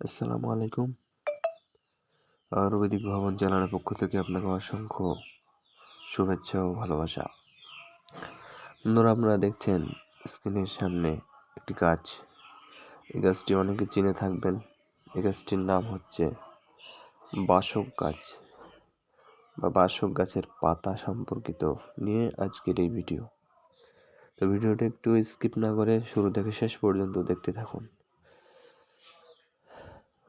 আসসালামু আলাইকুম। আয়ুর্বেদিক ভবন চ্যানেলের পক্ষ থেকে আপনাকে অসংখ্য শুভেচ্ছা ও ভালোবাসা। বন্ধুরা, আপনারা দেখছেন স্ক্রিনের সামনে একটি গাছ। এই গাছটি অনেকে চিনে থাকবেন। এই গাছটির নাম হচ্ছে বাসক গাছ বা বাসক গাছের পাতা সম্পর্কিত নিয়ে আজকের এই ভিডিও। তো ভিডিওটা একটু স্কিপ না করে শুরু থেকে শেষ পর্যন্ত দেখতে থাকুন।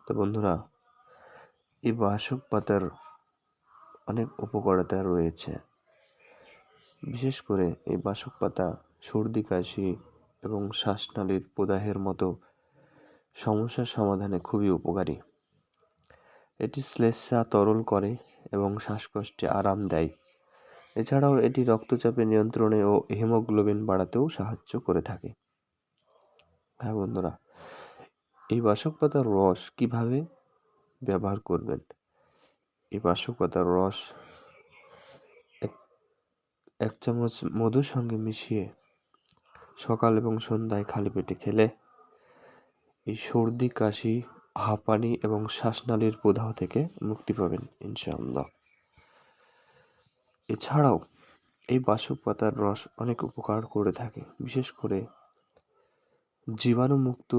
তো বন্ধুরা, এই বাসক পাতার অনেক উপকারিতা রয়েছে। বিশেষ করে এই বাসক পাতা সর্দি, কাশি এবং শ্বাসনালীর প্রদাহের মতো সমস্যার সমাধানে খুবই উপকারী। এটি শ্লেষ্মা তরল করে এবং শ্বাসকষ্টে আরাম দেয়। এছাড়াও এটি রক্তচাপে নিয়ন্ত্রণে ও হিমোগ্লোবিন বাড়াতেও সাহায্য করে থাকে। হ্যাঁ বন্ধুরা এই বাসক পাতার রস কীভাবে ব্যবহার করবেন? এই বাসক পাতার রস এক চামচ মধুর সঙ্গে মিশিয়ে সকাল এবং সন্ধ্যায় খালি পেটে খেলে এই সর্দি, কাশি, হাঁপানি এবং শ্বাসনালীর প্রদাহ থেকে মুক্তি পাবেন ইনশাআল্লাহ। এছাড়াও এই বাসক পাতার রস অনেক উপকার করে থাকে, বিশেষ করে জীবাণুমুক্ত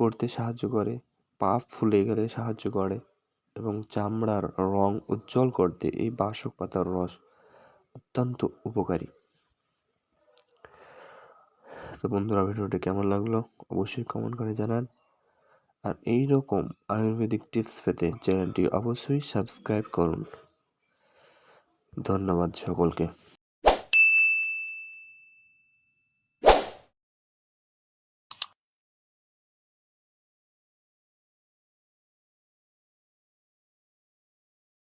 করতে সাহায্য করে, পা ফুলে গেলে সাহায্য করে এবং চামড়ার রং উজ্জ্বল করতে এই বাসক পাতার রস অত্যন্ত উপকারী। তো বন্ধুরা, ভিডিওটি কেমন লাগল অবশ্যই কমেন্ট করে জানান। আর এই রকম আয়ুর্বেদিক টিপস পেতে চ্যানেলটি অবশ্যই সাবস্ক্রাইব করুন। ধন্যবাদ সকলকে।